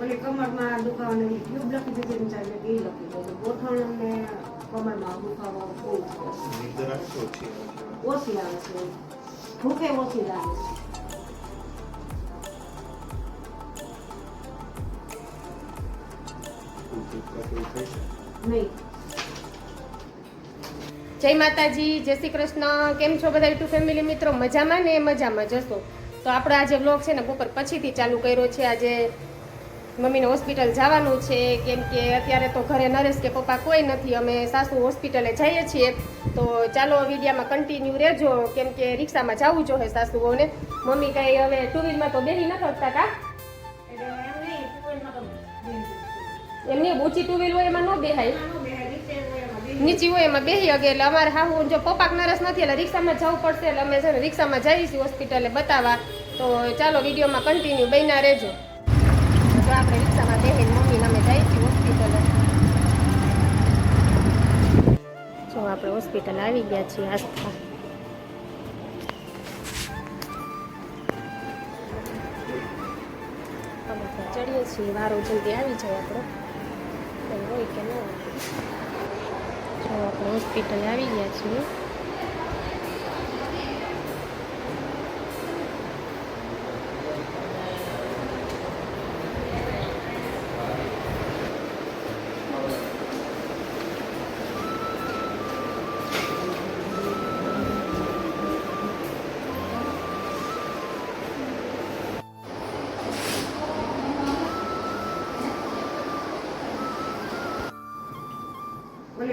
ઓલી કમરમાં દુખાવાનો ટ્યુબ લખી દીધી ને ચાલે એ લખી દીધું ગોઠણ ને કમરમાં દુખાવો બહુ ઓછી આવે છે. ભૂખે ઓછી લાગે છે. જય માતાજી, જય શ્રી કૃષ્ણ. કેમ છો બધા યુટ્યુબ ફેમિલી મિત્રો? મજામાં ને મજામાં જશો? તો આપણો આજે બ્લોગ છે ને બપોર પછીથી ચાલુ કર્યો છે. આજે મમ્મીને હોસ્પિટલ જવાનું છે કેમ કે અત્યારે તો ઘરે નરેશ કે પપ્પા કોઈ નથી અમે સાસુ હોસ્પિટલે જઈએ છીએ. તો ચાલો વિડીયામાં કન્ટિન્યુ રહેજો કેમ કે રિક્ષામાં જવું જોઈએ સાસુઓને. મમ્મી કઈ હવે ટુ વ્હીલમાં તો બેહી ન શકતા કા? બેસી એમની ઊંચી ટુ વ્હીલ હોય એમાં ન બેહાય. નાનું બે નીચે હોય એમાં બેસી નીચી હોય એમાં બેસી અગે એટલે અમારે હા જો પપ્પાક નરસ નથી એટલે રિક્ષામાં જવું પડશે એટલે અમે છે ને રિક્ષામાં જઈશું હોસ્પિટલે બતાવવા. તો ચાલો વિડીયોમાં કન્ટિન્યુ બન્યા રહેજો. જો આપણે રિક્ષામાં બેસીને મમ્મીને અમે જઈશું હોસ્પિટલે. જો આપણે હોસ્પિટલ આવી ગયા છીએ આસ્થા. અમે ચડીએ છીએ, વારો જલ્દી આવી જાય આપણો. હોય કે ન જો આપણે હોસ્પિટલ આવી ગયા છીએ.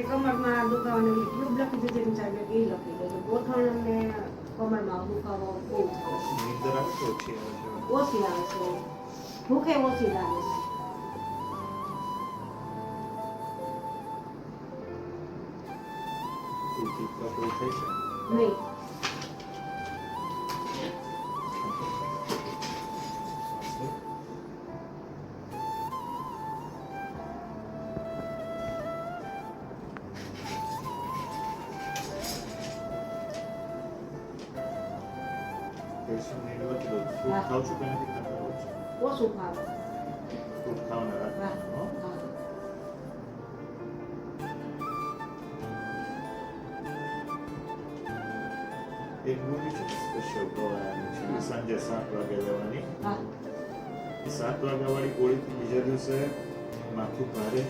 કમરમાં દુખાવાનો ટ્યુબ લખી દીધી ને સાહેબ એ લખી દીધું ગોઠણ ને કમરમાં દુખાવો બહુ ઓછી આવે છે. ભૂખે ઓછી લાગે છે? નહીં. ખાવ છું કે નથી ખાતા? ઓછું ખાવે ફ્રૂટ ખાવાના. હા. એક ગોળી છે સ્પેશિયલ ગોળાની છે સાંજે સાત વાગે લેવાની સાત વાગ્યા વાળી ગોળીથી બીજા દિવસે માથું ભારે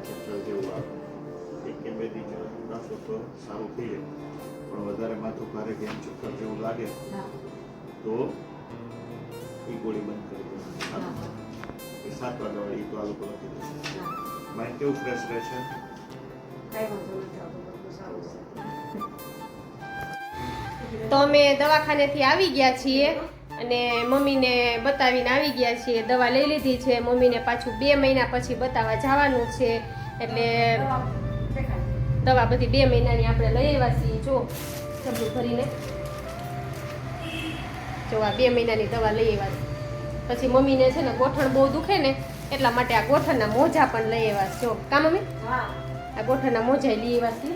ચક્કર જેવું આવે એક કે બે દી રાખો તો સારું થઈ જાય પણ વધારે માથું ભારે ગેમ ચક્કર જેવું લાગે તો એ ગોળી બંધ કરી દેવાની એ સાત વાગ્યા વાળી તો આ લોકો લખી દેશે માઇન્ડ કેવું ફ્રેશ રહેશે તો અમે દવાખાનેથી આવી ગયા છીએ અને મમ્મીને બતાવીને આવી ગયા છીએ. દવા લઈ લીધી છે. મમ્મીને પાછું બે મહિના પછી બતાવવા જવાનું છે. એટલે દવા બધી બે મહિનાની આપણે લઈ આવ્યા છીએ. જો જબલું ભરીને. જો આ બે મહિનાની દવા લઈ આવ્યા છે. પછી મમ્મીને છે ને ગોઠણ બહુ દુખે ને એટલા માટે આ ગોઠણના મોજા પણ લઈ આવ્યા છે. જો કા મમ્મી? આ ગોઠણના મોજા લઈ આવ્યા છે.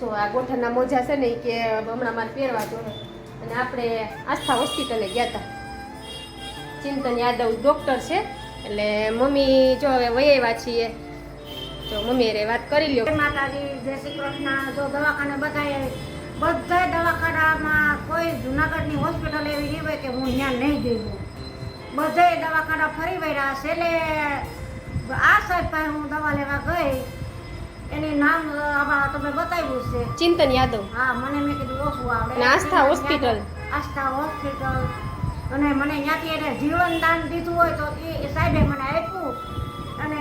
તો આ ગોઠણના મોજા છે ને કે હમણાં મારે પહેરવા જોઈએ અને આપણે આસ્થા હોસ્પિટલે ગયા હતા ચિંતન યાદવ ડૉક્ટર છે એટલે મમ્મી જો હવે આવ્યા છીએ. તો મમ્મી વાત કરી લ્યો. માતાજી જય શ્રી કૃષ્ણ. જો દવાખાને બધાએ બધા દવાખાનામાં કોઈ જુનાગઢની હોસ્પિટલ એવી નહીં હોય કે હું ત્યાં નહીં જઈ બધાય દવાખાના ફરી વળ્યા છેલ્લે આ સાહેબ પાસે હું દવા લેવા ગઈ. એની નામ આમાં તમે બતાવ્યું છે. ચિંતન યાદવ. હા મને મેં કીધું ઓછું આવડે. આસ્થા હોસ્પિટલ. આસ્થા હોસ્પિટલ. અને મને ત્યાંથી એને જીવન દાન દીધું હોય તો એ સાહેબે મને આપ્યું. અને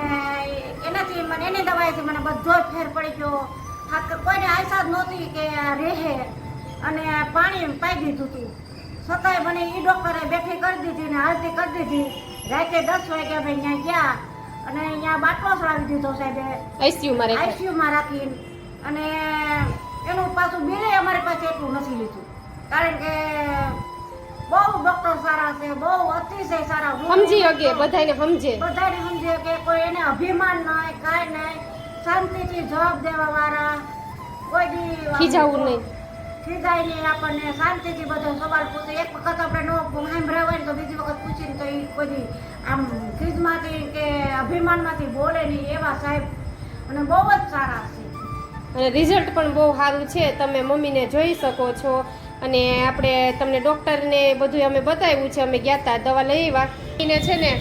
એનાથી મને એની દવાઈથી મને બધો જ ફેર પડી ગયો. થાક કોઈને આશા જ નહોતી કે રહે અને પાણી પાઈ દીધું હતું છતાંય મને એ ડૉક્ટરે બેઠી કરી દીધી ને હાલતી કરી દીધી. રાતે દસ વાગ્યા ભાઈ ત્યાં ગયા અને અહીંયા બાટલો ચડાવી દીધો સાહેબે. આઈસીયુમાં આઈસીયુમાં રાખીને. અને એનું પાછું બિલે અમારી પાસે એટલું નથી લીધું. કારણ કે બહુ ડોક્ટર સારા છે બહુ અતિશય સારા સમજી શકે બધાને સમજે. બધાને સમજે કે કોઈ એને અભિમાન નહીં કાંઈ નહીં શાંતિથી જવાબ દેવા વાળા કોઈ દી ખીજાવું નહીં. ખીજાય નહીં આપણને શાંતિથી બધો સવાલ પૂછે. એક વખત આપણે નો સાંભળ્યા હોય ને તો બીજી વખત પૂછીને તો એ કોઈ આમ ખીજમાંથી કે અભિમાનમાંથી બોલે નહીં એવા સાહેબ. અને બહુ જ સારા છે. અને રિઝલ્ટ પણ બહુ સારું છે. તમે મમ્મીને જોઈ શકો છો. અને આપણે તમને ડૉક્ટરને બધું અમે બતાવ્યું છે. અમે ગયા હતા દવા લઈ એને છે ને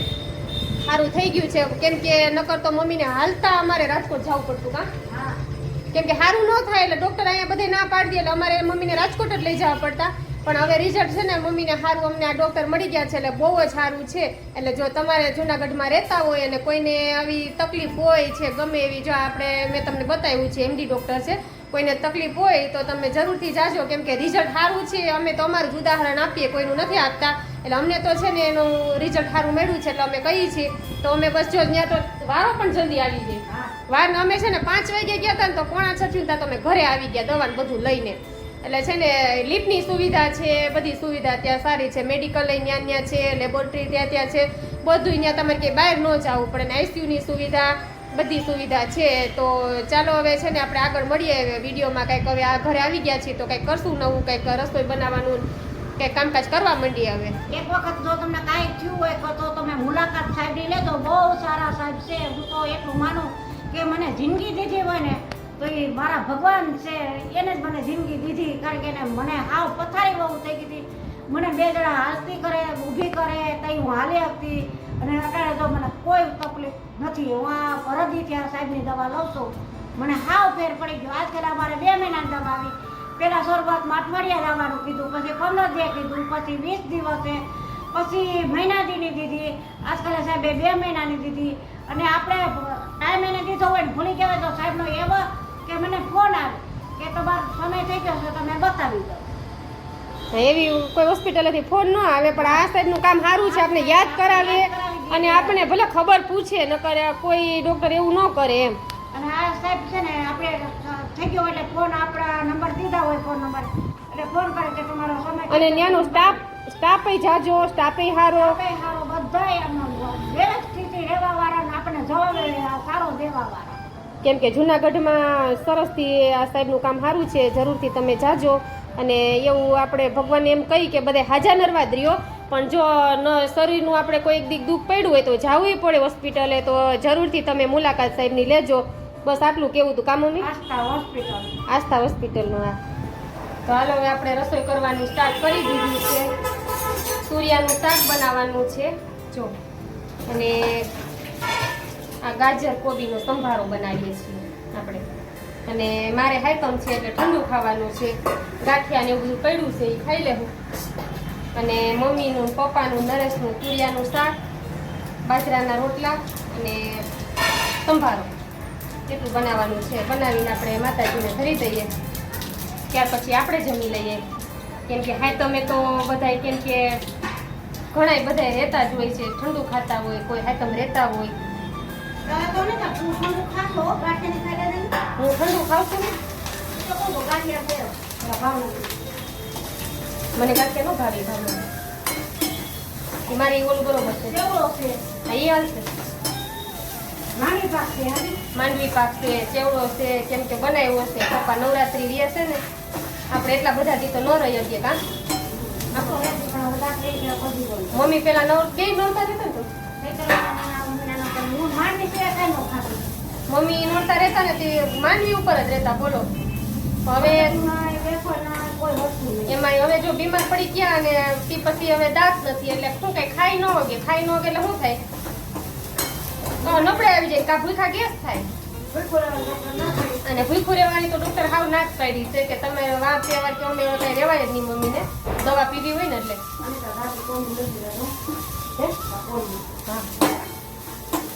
સારું થઈ ગયું છે. કેમ કે નકર તો મમ્મીને હાલતા અમારે રાજકોટ જવું પડતું કાં કેમ કે સારું ન થાય એટલે ડૉક્ટર અહીંયા બધે ના પાડી દે એટલે અમારે મમ્મીને રાજકોટ જ લઈ જવા પડતા. પણ હવે રિઝલ્ટ છે ને મમ્મીને સારું અમને આ ડૉક્ટર મળી ગયા છે એટલે બહુ જ સારું છે. એટલે જો તમારે જુનાગઢમાં રહેતા હોય અને કોઈને આવી તકલીફ હોય છે ગમે એવી જો આપણે મેં તમને બતાવ્યું છે એમડી ડૉક્ટર છે. કોઈને તકલીફ હોય તો તમે જરૂરથી જાજો, કેમ કે રિઝલ્ટ સારું છે, અમે તો અમારું ઉદાહરણ આપીએ, કોઈનું નથી આપતા. એટલે અમને તો છે ને એનું રિઝલ્ટ સારું મળ્યું છે, એટલે અમે કહીએ છીએ. તો અમે બસ જો ત્યાં તો વારો પણ જલ્દી આવી જાય વાર અમે છે ને પાંચ વાગે ગયા હતા ને તો પોણા છ થયું તમે ઘરે આવી ગયા દવા બધું લઈને. એટલે છે ને લિફ્ટની સુવિધા છે, બધી સુવિધા ત્યાં સારી છે મેડિકલ ત્યાં ત્યાં છે લેબોરેટરી ત્યાં ત્યાં છે. બધું ત્યાં તમારે કે બહાર ન જવું પડે ને આઈસીયુની સુવિધા બધી સુવિધા છે, તો ચાલો હવે છે ને આપણે આગળ મળીએ વિડીયોમાં. કંઈક હવે આ ઘરે આવી ગયા છીએ, તો કંઈક કરશું નવું, કંઈક રસોઈ બનાવવાનું, કંઈક કામકાજ કરવા માંડીએ હવે. એક વખત જો તમને કાંઈ થયું હોય, તો- તમે મુલાકાત સાહેબની લેજો. બહુ સારા સાહેબ છે, હું તો એટલું માનું કે મને જિંદગી દીધી હોય ને, તો એ મારા ભગવાન છે, એને જ મને જિંદગી દીધી. કારણ કે એને મને હાવ પથારી બહુ થઈ ગઈ હતી. મને બે જણા હાલતી કરે ઊભી કરે તઈ હું હાલી હતી અને અત્યારે તો મને કોઈ તકલીફ નથી. હું આ ફરજી ત્યાં સાહેબની દવા લઉં છું. મને હાવ ફેર પડી ગયો. આજકાલ અમારે બે મહિનાની દવા આવી. પહેલાં શરૂઆતમાં અઠવાડિયા લાવવાનું કીધું, પછી પંદર દે કીધું, પછી વીસ દિવસે, પછી મહિનાથીની દીધી. આજકાલ સાહેબે બે મહિનાની દીધી. અને આપણે ટાઈમ એને દીધો હોય ને ભૂલી કહેવાય તો સાહેબનો એવો કે મને ફોન આવે કે તમારો સમય થઈ ગયો છે તમે બતાવી દો એવી કોઈ હોસ્પિટલેથી ફોન ન આવે, પણ આ સાહેબનું કામ સારું છે. આપણે યાદ કરાવે અને આપણે ભલે ખબર પૂછે નકર કોઈ ડૉક્ટર એવું ન કરે એમ. અને આ સાહેબ છે ને આપણે થઈ ગયો એટલે ફોન આપણા નંબર દીધા હોય ફોન નંબર એટલે ફોન કરે કે તમારો સમય અને ત્યાંનો સ્ટાફ સ્ટાફે જાજો સ્ટાફે આપણે હારો. બધાય વ્યવસ્થિત રહેવા વાળા આપણે જવાબ સારો દેવા વાળા કેમ કે જુનાગઢમાં સરસથી આ સાહેબનું કામ સારું છે જરૂરથી તમે જાજો. અને એવું આપણે ભગવાનને એમ કહી કે બધે હાજા નરવા જ રહ્યો પણ જો ન શરીરનું આપણે કોઈ એક દીક દુઃખ પડ્યું હોય તો જવું પડે હોસ્પિટલે તો જરૂરથી તમે મુલાકાત સાહેબની લેજો. બસ આટલું કેવું હતું કામો આસ્થા હોસ્પિટલ. આસ્થા હોસ્પિટલનું આ તો હાલો હવે આપણે રસોઈ કરવાની સ્ટાર્ટ કરી દીધી છે. સૂર્યાનું શાક બનાવવાનું છે. જો. અને આ ગાજર કોબીનો સંભારો બનાવીએ છીએ આપણે. અને મારે હાયકમ છે એટલે ઠંડુ ખાવાનું છે. ગાંઠિયાને એવું બધું પડ્યું છે એ ખાઈ લેવું. અને મમ્મીનું પપ્પાનું નરેશનું તુરિયાનું શાક બાજરાના રોટલા અને સંભારો. એટલું બનાવવાનું છે. બનાવીને આપણે માતાજીને ધરી દઈએ. ત્યાર પછી આપણે જમી લઈએ. કેમ કે હા તમે તો બધાય કેમ કે ઘણાય બધાય રહેતા જ હોય છે. ઠંડુ ખાતા હોય કોઈ હાથમ રહેતા હોય. હું ઠંડુ ખાઉં છું ને? મને ગાંઠિયા ન ભાવે ભાવે એ મારે ઈ ઓલું બરોબર છે કેવડો છે હા એ હાલશે નાની પાક છે હાલી. માંડવી પાક છે ચેવડો છે કેમ કે બનાવ્યો છે પપ્પા નવરાત્રી રહે છે ને આપણે એટલા બધા દી તો ન રહી શકીએ કાં આખો હેતુ પણ હવે ગાંઠિયા એટલે પહોંચી ગયું. મમ્મી પેલા નવ બે નોરતા રહેતા ને તો ખેતરોના ઉમરાના પણ હું માંડવી સિવાય કાંઈ ન ખાતી. મમ્મી નોરતા રહેતા ને તે માંડવી ઉપર જ રહેતા બોલો હવે એમાં હવે જો બીમાર પડી ગયા અને તે પછી હવે દાંત નથી એટલે શું કઈ ખાઈ ન વગે ખાઈ ન વગે એટલે શું થાય? નબળે આવી જાય કા ભૂખા ગેસ થાય. અને ભૂખું રહેવાની તો ડોક્ટર હાવ ના જ પાડી છે કે તમે વાર તહેવાર કે અમે કઈ રહેવાય જ નહીં મમ્મીને. દવા પીવી હોય ને એટલે.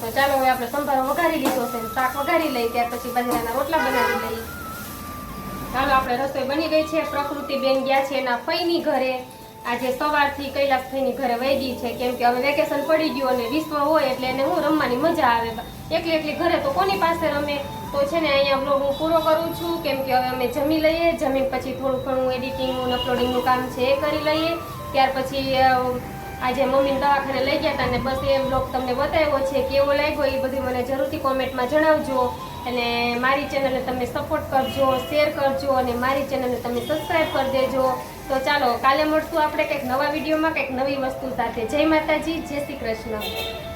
તો ચાલો હવે આપણે સંભારો વઘારી લીધો છે શાક વઘારી લઈ ત્યાર પછી બાજરાના રોટલા બનાવી લઈ ચાલો આપણે રસોઈ બની ગઈ છે. પ્રકૃતિ બેન ગયા છે એના ફઈની ઘરે. આજે સવારથી કૈલાસ ફઈની ઘરે વહી ગઈ છે. કેમ કે હવે વેકેશન પડી ગયું અને વિશ્વ હોય એટલે એને હું રમવાની મજા આવે. એકલી એકલી ઘરે તો કોની પાસે રમે? તો છે ને અહીંયા બ્લોગ હું પૂરો કરું છું. કેમ કે હવે અમે જમી લઈએ. જમીન પછી થોડું ઘણું એડિટિંગનું અપલોડિંગનું કામ છે એ કરી લઈએ. ત્યાર પછી આજે મમ્મીને દવાખાને લઈ ગયા હતા ને બસ એ બ્લોગ તમને બતાવ્યો છે કેવો લાગ્યો એ બધું મને જરૂરથી કોમેન્ટમાં જણાવજો. અને મારી ચેનલને તમે સપોર્ટ કરજો શેર કરજો અને મારી ચેનલને તમે સબસ્ક્રાઈબ કરી દેજો. તો ચાલો કાલે મળશું આપણે કંઈક નવા વિડીયોમાં, કંઈક નવી વસ્તુ સાથે. જય માતાજી, જય શ્રી કૃષ્ણ.